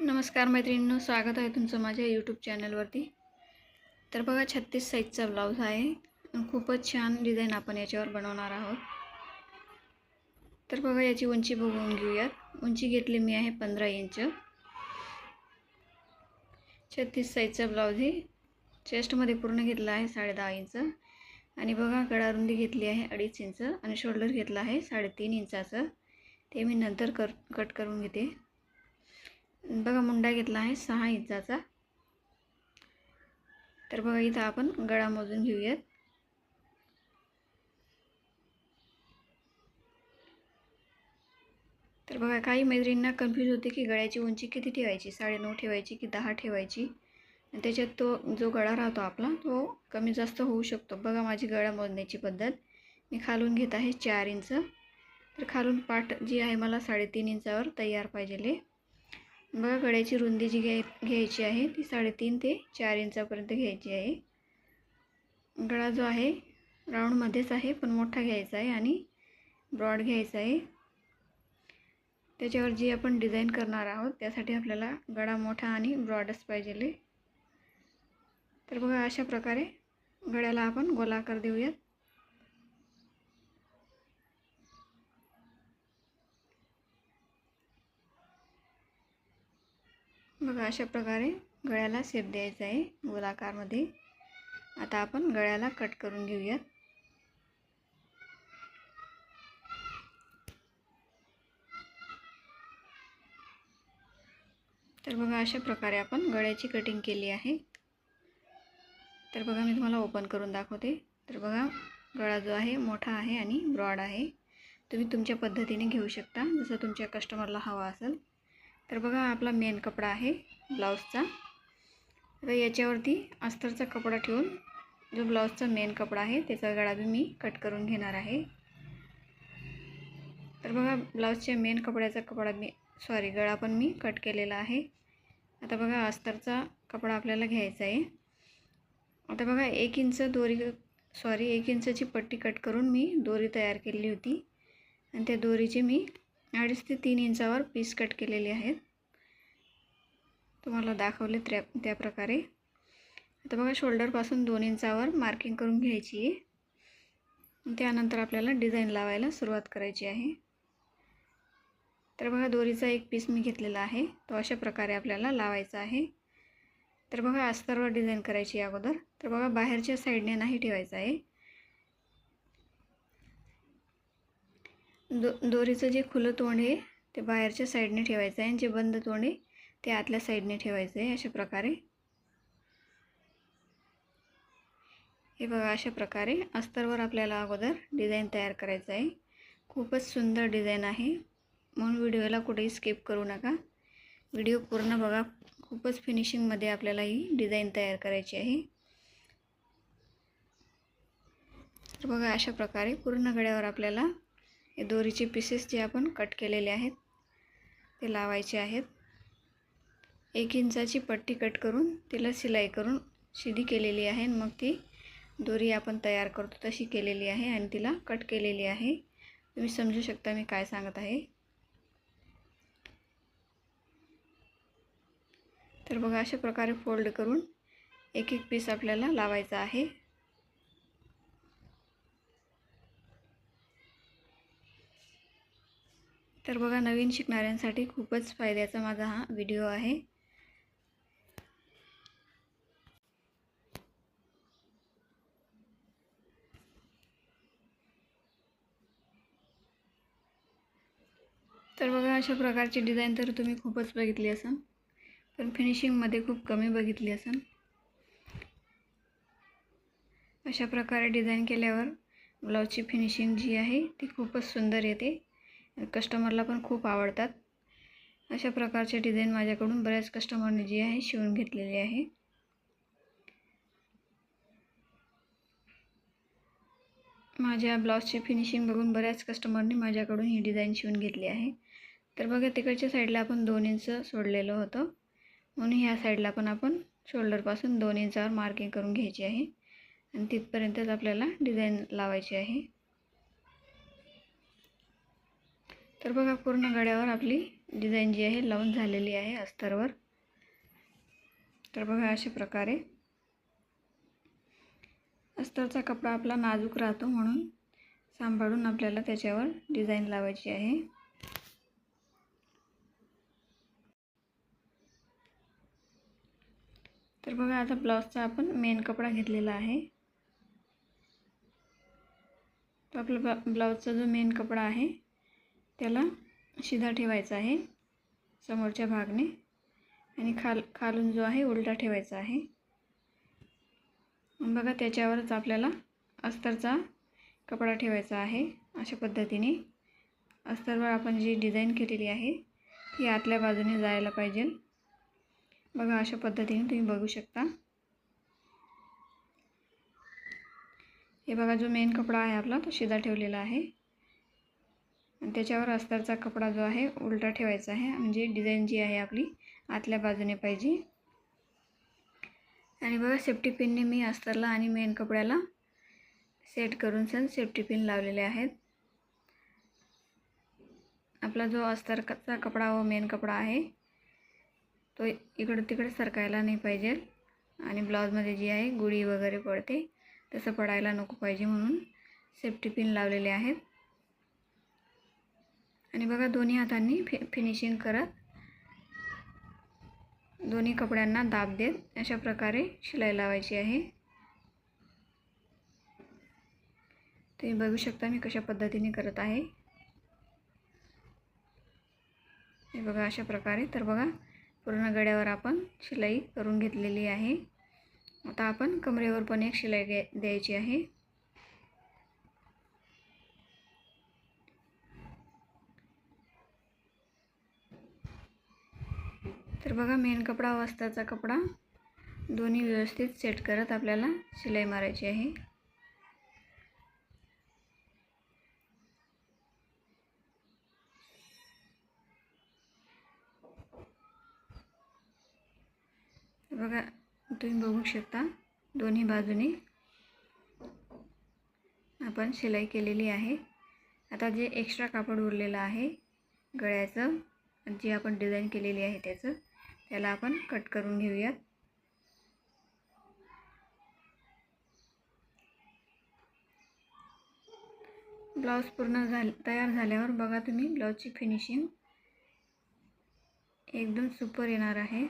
नमस्कार मैत्रिणींनो स्वागत आहे तुमचं माझ्या यूट्यूब चॅनलवरती तर बघा छत्तीस साईजचा ब्लाऊज आहे. खूपच छान डिझाईन आपण याच्यावर बनवणार आहोत. तर बघा याची उंची बघून घेऊयात. उंची घेतली मी आहे पंधरा इंच छत्तीस साईजचा ब्लाऊज ही चेस्टमध्ये पूर्ण घेतला आहे साडे दहा इंच आणि बघा गळारुंदी घेतली आहे अडीच इंच आणि शोल्डर घेतला आहे साडेतीन इंचाचं ते मी नंतर कर कट करून घेते. बघा मुंडा घेतला आहे सहा इंचाचा. तर बघा इथं आपण गळा मोजून घेऊयात. तर बघा काही मैत्रिणींना कन्फ्यूज होते की गळ्याची उंची किती ठेवायची? साडेनऊ ठेवायची की दहा ठेवायची? आणि त्याच्यात तो जो गळा राहतो आपला तो कमी जास्त होऊ शकतो. बघा माझी गळा मोजण्याची पद्धत. मी खालून घेत आहे चार इंच. तर खालून पाठ जी आहे मला साडेतीन इंचावर तयार पाहिजे बघा गळ्याची रुंदी जी घ्याय घ्यायची आहे ती साडेतीन ते चार इंचापर्यंत घ्यायची आहे. गळा जो आहे राऊंडमध्येच आहे पण मोठा घ्यायचा आहे आणि ब्रॉड घ्यायचा आहे. त्याच्यावर जी आपण डिझाईन करणार आहोत त्यासाठी आपल्याला गळा मोठा आणि ब्रॉडच पाहिजे तर बघा अशा प्रकारे गळ्याला आपण गोलाकार देऊयात. बघा अशा प्रकारे गळ्याला शेप द्यायचा आहे गोलाकारमध्ये. आता आपण गळ्याला कट करून घेऊयात. तर बघा अशा प्रकारे आपण गळ्याची कटिंग केली आहे. तर बघा मी तुम्हाला ओपन करून दाखवते. तर बघा गळा जो आहे मोठा आहे आणि ब्रॉड आहे. तुम्ही तुमच्या पद्धतीने घेऊ शकता. जसं तुमच्या कस्टमरला हवा असेल. तर बघा आपला मेन कपडा आहे ब्लाऊजचा तर याच्यावरती अस्तरचा कपडा ठेवून जो ब्लाऊजचा मेन कपडा आहे त्याचा गळा बी मी कट करून घेणार आहे. तर बघा ब्लाऊजच्या मेन कपड्याचा कपडा मी सॉरी गळा पण मी कट केलेला आहे. आता बघा अस्तरचा कपडा आपल्याला घ्यायचा आहे. आता बघा एक इंच दोरी सॉरी एक इंचाची पट्टी कट करून मी दोरी तयार केली होती. आणि त्या दोरीची मी अडीच ते तीन इंचावर पीस कट केलेले आहेत. तुम्हाला दाखवले त्या त्या प्रकारे. आता बघा शोल्डरपासून दोन इंचावर मार्किंग करून घ्यायची. आहे त्यानंतर आपल्याला डिझाईन लावायला सुरुवात करायची आहे. तर बघा दोरीचा एक पीस मी घेतलेला आहे. तो अशा प्रकारे आपल्याला लावायचा आहे. तर बघा अस्तरवर डिझाईन करायची अगोदर. तर बघा बाहेरच्या साईडने नाही ठेवायचं आहे. दो दोरीचं जे खुलं तोंड आहे ते बाहेरच्या साईडने ठेवायचं आहे आणि जे बंद तोंड आहे ते आतल्या साईडने ठेवायचं आहे अशा प्रकारे. हे बघा अशा प्रकारे अस्तरवर आपल्याला अगोदर डिझाईन तयार करायचं आहे. खूपच सुंदर डिझाईन आहे. म्हणून व्हिडिओला कुठेही स्किप करू नका. व्हिडिओ पूर्ण बघा. खूपच फिनिशिंगमध्ये आपल्याला ही डिझाईन तयार करायची आहे. तर बघा अशा प्रकारे पूर्ण गड्यावर आपल्याला हे दोरीचे पीसेस जे आपण कट केलेले आहेत ते लावायचे आहेत. एक इंचाची पट्टी कट करून तिला शिलाई करून शिधी केलेली आहे मग ती दोरी आपण तयार करतो तशी केलेली आहे आणि तिला कट केलेली आहे. तुम्ही समजू शकता मी काय सांगत आहे. तर बघा अशा प्रकारे फोल्ड करून एक एक पीस आपल्याला लावायचा आहे. तर बघा नवीन शिकणाऱ्यांसाठी खूपच फायद्याचा माझा हा व्हिडिओ आहे. तर बघा अशा प्रकारची डिझाईन तर तुम्ही खूपच बघितली असाल पण फिनिशिंगमध्ये खूप कमी बघितली असाल अशा प्रकारे डिझाईन केल्यावर ब्लाऊजची फिनिशिंग जी आहे ती खूपच सुंदर येते. कस्टमरला पण खूप आवडतात. अशा प्रकारचे डिझाईन माझ्याकडून बऱ्याच कस्टमरने जी आहे शिवून घेतलेली आहे. माझ्या ब्लाऊजची फिनिशिंग बघून बऱ्याच कस्टमरने माझ्याकडून ही डिझाईन शिवून घेतली आहे. तर बघा तिकडच्या साईडला आपण दोन इंच सोडलेलं होतं. म्हणून ह्या साईडला पण आपण शोल्डरपासून दोन इंचावर मार्किंग करून घ्यायची आहे. आणि तिथपर्यंतच आपल्याला डिझाईन लावायची आहे. तर बघा पूर्ण गड्यावर आपली डिझाईन जी आहे लावून झालेली आहे अस्तरवर. तर बघा अशा प्रकारे अस्तरचा कपडा आपला नाजूक राहतो म्हणून सांभाळून आपल्याला त्याच्यावर डिझाईन लावायची आहे. तर बघा आता ब्लाऊजचा आपण मेन कपडा घेतलेला आहे. तर आपला ब्ला ब्लाऊजचा जो मेन कपडा आहे त्याला शिधा ठेवायचा आहे समोरच्या भागने आणि खाल खालून जो आहे उलटा ठेवायचा आहे. बघा त्याच्यावरच आपल्याला अस्तरचा कपडा ठेवायचा आहे अशा पद्धतीने. अस्तरवर आपण जी डिझाईन केलेली आहे ती आतल्या बाजूने जायला पाहिजे. बघा अशा पद्धतीने तुम्ही बघू शकता. हे बघा जो मेन कपडा आहे आपला तो शिदा ठेवलेला आहे. त्याच्यावर अस्तरचा कपडा जो आहे उलटा ठेवायचा आहे. म्हणजे डिझाईन जी आहे आपली आतल्या बाजूने पाहिजे. आणि बघा सेफ्टी पिनने मी अस्तरला आणि मेन कपड्याला सेट करून सण सेफ्टी पिन लावलेले आहेत. आपला जो अस्तरचा कपडा व मेन कपडा आहे तो इकडं तिकडे सरकायला नाही पाहिजे. आणि ब्लाऊजमध्ये जी आहे गुढी वगैरे पडते तसं पडायला नको पाहिजे म्हणून सेफ्टी पिन लावलेले आहेत. आणि बघा दोन्ही हातांनी फि फिनिशिंग करत दोन्ही कपड्यांना दाब देत अशा प्रकारे शिलाई लावायची आहे. तुम्ही बघू शकता मी कशा पद्धतीने करत आहे. हे बघा अशा प्रकारे. तर बघा पूर्ण गड्यावर आपण शिलाई करून घेतलेली आहे. आता आपण कमरेवर पण एक शिलाई घ्या द्यायची आहे. तर बघा मेन कपडा वस्ताचा कपडा. दोन्ही व्यवस्थित सेट करत आपल्याला शिलाई मारायची आहे. बघा तुम्ही बघू शकता दोन्ही बाजूनी आपण शिलाई केलेली आहे. आता जे एक्स्ट्रा कापड उरलेलं आहे गळ्याचं जे आपण डिझाईन केलेली आहे त्याचं त्याला आपण कट करून घेऊयात. ब्लाऊज पूर्ण झाल तयार झाल्यावर बघा तुम्ही ब्लाऊजची फिनिशिंग एकदम सुपर येणार आहे.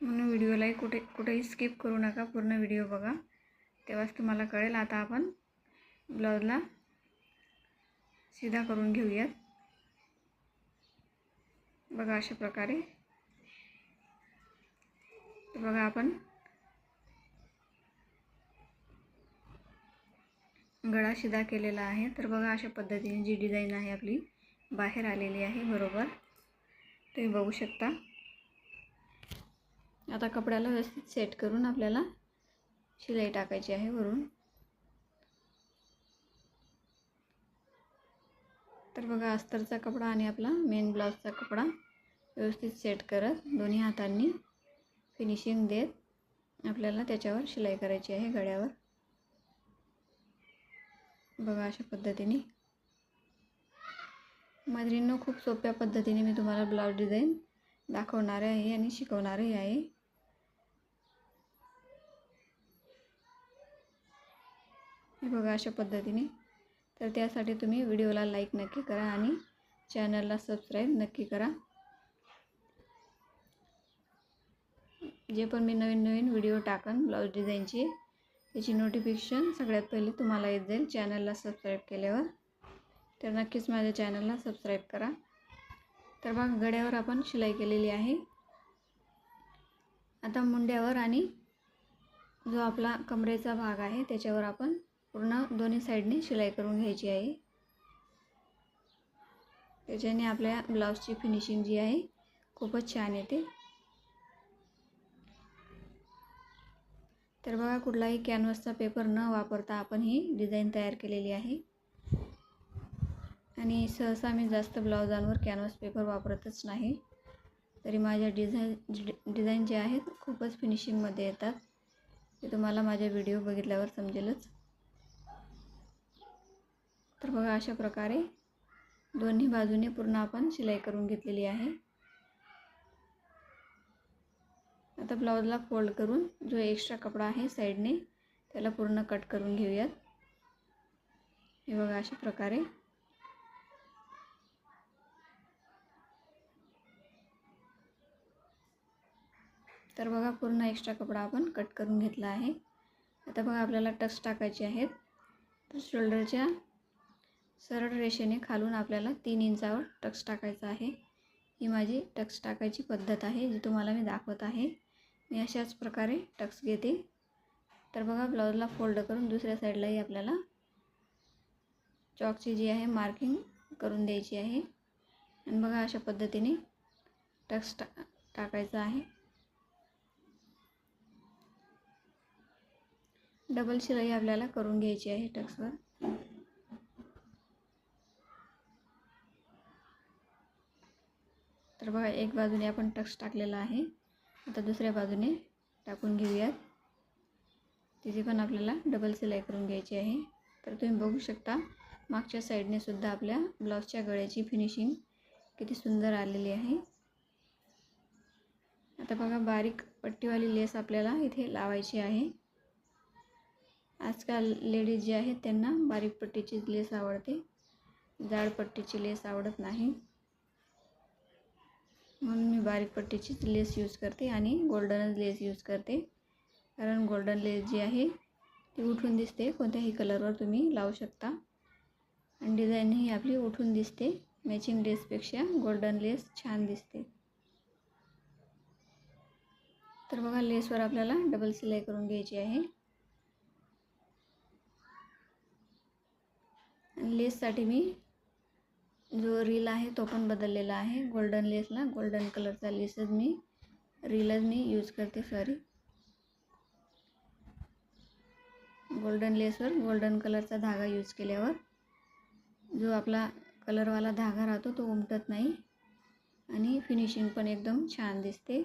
म्हणून व्हिडिओलाही कुठे कुठेही स्किप करू नका पूर्ण व्हिडिओ बघा. तेव्हाच तुम्हाला कळेल. आता आपण ब्लाऊजला सीधा करून घेऊयात. बघा अशा प्रकारे. बघा आपण गळा शिदा केलेला आहे. तर बघा अशा पद्धतीने जी डिझाईन आहे आपली बाहेर आलेली आहे बरोबर. तुम्ही बघू शकता. आता कपड्याला व्यवस्थित सेट करून आपल्याला शिलाई टाकायची आहे वरून. तर बघा अस्तरचा कपडा आणि आपला मेन ब्लाऊजचा कपडा. व्यवस्थित सेट करत दोन्ही हातांनी फिनिशिंग देत आपल्याला त्याच्यावर शिलाई करायची आहे गळ्यावर. बघा अशा पद्धतीने. मैत्रिणीनं खूप सोप्या पद्धतीने मी तुम्हाला ब्लाऊज डिझाईन दाखवणार आहे आणि शिकवणारही आहे. हे बघा अशा पद्धतीने. तर त्यासाठी तुम्ही व्हिडिओला लाईक नक्की करा आणि चॅनलला सबस्क्राईब नक्की करा. जे पण मी नवीन नवीन व्हिडिओ टाकन ब्लाऊज डिझाईनचे त्याची नोटिफिकेशन सगळ्यात पहिले तुम्हाला येत जाईल चॅनलला सबस्क्राईब केल्यावर. तर नक्कीच माझ्या चॅनलला सबस्क्राईब करा. तर बघा गड्यावर आपण शिलाई केलेली आहे. आता मुंड्यावर आणि जो आपला कमरेचा भाग आहे त्याच्यावर आपण पूर्ण दोन्ही साईडने शिलाई करून घ्यायची आहे. त्याच्याने आपल्या ब्लाऊजची फिनिशिंग जी आहे खूपच छान येते. तर बघा कुठलाही कॅनव्हसचा पेपर न वापरता आपण ही डिझाईन तयार केलेली आहे. आणि सहसा मी जास्त ब्लाऊजांवर कॅनव्हस पेपर वापरतच नाही. तरी माझ्या डिझाईन डिझाईन जे आहेत खूपच फिनिशिंगमध्ये येतात. ते तुम्हाला माझ्या व्हिडिओ बघितल्यावर समजेलच. तर बघा अशा प्रकारे दोन्ही बाजूने पूर्ण आपण शिलाई करून घेतलेली आहे. आता ब्लाऊजला फोल्ड करून जो एक्स्ट्रा कपडा आहे साईडने त्याला पूर्ण कट करून घेऊयात. हे बघा अशा प्रकारे. तर बघा पूर्ण एक्स्ट्रा कपडा आपण कट करून घेतला आहे. आता बघा आपल्याला टक्स टाकायचे आहेत. तर शोल्डरच्या सरळ रेषेने खालून आपल्याला तीन इंचावर टक्स टाकायचा आहे. ही माझी टक्स टाकायची पद्धत आहे जी तुम्हाला मी दाखवत आहे. मी अशाच प्रकारे टक्स घेते. तर बघा ब्लाऊजला फोल्ड करून दुसऱ्या साईडलाही आपल्याला चॉकची जी आहे मार्किंग करून द्यायची आहे. आणि बघा अशा पद्धतीने टक्स टा टाकायचा आहे. डबल शिलाई आपल्याला करून घ्यायची आहे टक्सवर. तर बघा एक बाजूने आपण टक्स टाकलेला आहे. आता दुसऱ्या बाजूने टाकून घेऊयात. तिथे पण आपल्याला डबल सिलाई करून घ्यायची आहे. तर तुम्ही बघू शकता मागच्या साईडने सुद्धा आपल्या ब्लाऊजच्या गळ्याची फिनिशिंग किती सुंदर आलेली आहे. आता बघा बारीक पट्टीवाली लेस आपल्याला इथे लावायची आहे. आजकाल लेडीज जे आहेत त्यांना बारीक पट्टीची लेस आवडते. जाड पट्टीची लेस आवडत नाही. म्हणून मी बारीक पट्टीचीच लेस यूज करते आणि गोल्डनच लेस यूज करते. कारण गोल्डन लेस जी आहे ती उठून दिसते. कोणत्याही कलरवर तुम्ही लावू शकता. आणि डिझाईनही आपली उठून दिसते. मॅचिंग लेसपेक्षा गोल्डन लेस छान दिसते. तर बघा लेसवर आपल्याला डबल सिलाई करून घ्यायची आहे. आणि लेससाठी मी जो रील आहे तो पण बदललेला आहे. गोल्डन लेसला गोल्डन कलरचा लेसच मी रीलच मी यूज करते सॉरी गोल्डन लेसवर गोल्डन कलरचा धागा यूज केल्यावर जो आपला कलरवाला धागा राहतो तो उमटत नाही आणि फिनिशिंग पण एकदम छान दिसते.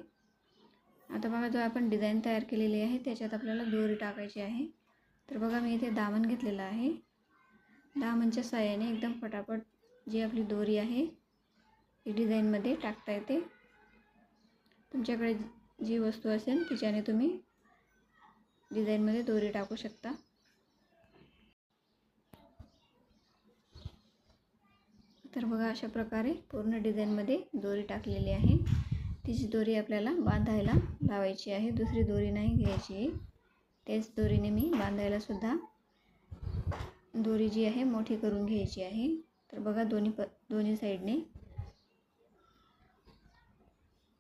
आता बघा जो आपण डिझाईन तयार केलेली आहे त्याच्यात आपल्याला दोरी टाकायची आहे. तर बघा मी इथे दामन घेतलेलं आहे. दामनच्या साह्याने एकदम फटाफट जी आपली दोरी आहे ती डिझाईनमध्ये टाकता येते. तुमच्याकडे जी वस्तू असेल तिच्याने तुम्ही डिझाईनमध्ये दोरी टाकू शकता. तर बघा अशा प्रकारे पूर्ण डिझाईनमध्ये दोरी टाकलेली आहे. तिची दोरी आपल्याला बांधायला लावायची आहे. दुसरी दोरी नाही घ्यायची. आहे त्याच दोरीने मी बांधायला सुद्धा दोरी जी आहे मोठी करून घ्यायची आहे. तर बघा दोन्ही प दोन्ही साईडने.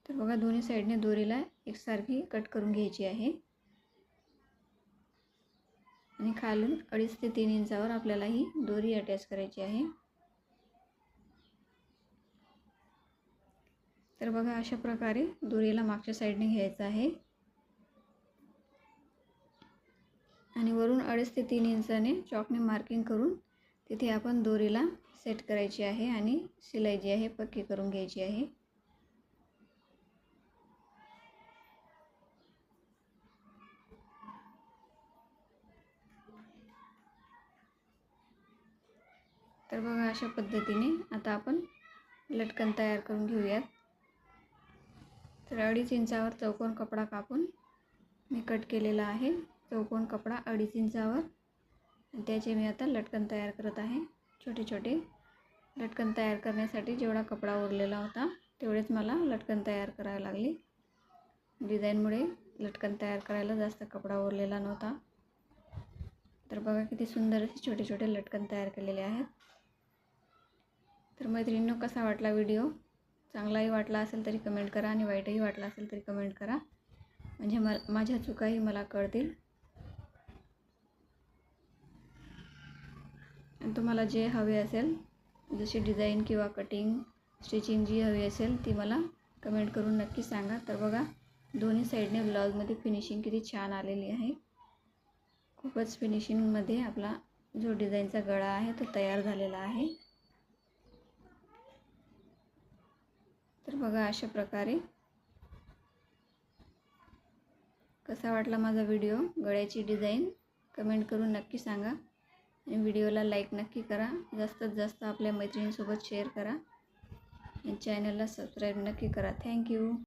तर बघा दोन्ही साईडने दोरीला एकसारखी कट करून घ्यायची आहे. आणि खालून अडीच ते तीन इंचावर आपल्याला ही दोरी अटॅच करायची आहे. तर बघा अशा प्रकारे दोरीला मागच्या साईडने घ्यायचं आहे. आणि वरून अडीच ते तीन इंचाने चॉकने मार्किंग करून तिथे आपण दोरीला सेट करायची आहे आणि शिलाई जी आहे पक्की करून घ्यायची आहे. तर बघा अशा पद्धतीने आता आपण लटकन तयार करून घेऊयात. तर अडीच इंचावर चौकोन कपडा कापून मी कट केलेला आहे. चौकोन कपडा अडीच इंचावर. आणि त्याचे मी आता लटकन तयार करत आहे. छोटे छोटे लटकन तयार करण्यासाठी जेवढा कपडा उरलेला होता तेवढेच मला लटकन तयार करावे लागले. डिझाईनमुळे लटकन तयार करायला जास्त कपडा उरलेला नव्हता. तर बघा किती सुंदर असे छोटे छोटे लटकन तयार केलेले आहेत. तर मैत्रिणींनो कसा वाटला व्हिडिओ? चांगलाही वाटला असेल तरी कमेंट करा आणि वाईटही वाटला असेल तरी कमेंट करा. म्हणजे म माझ्या चुकाही मला कळतील. तुम्हाला जे हवे असेल जशी डिझाईन किंवा कटिंग स्टिचिंग जी हवी असेल ती मला कमेंट करून नक्की सांगा. तर बघा दोन्ही साईडने ब्लाऊजमध्ये फिनिशिंग किती छान आलेली आहे. खूपच फिनिशिंगमध्ये आपला जो डिझाईनचा गळा आहे तो तयार झालेला आहे. तर बघा अशा प्रकारे कसा वाटला माझा व्हिडिओ? गळ्याची डिझाईन कमेंट करून नक्की सांगा. व्हिडिओला लाईक नक्की करा. जास्तीत जास्त आपल्या मैत्रिणींसोबत शेअर करा. आणि चॅनलला सबस्क्राईब नक्की करा. थँक्यू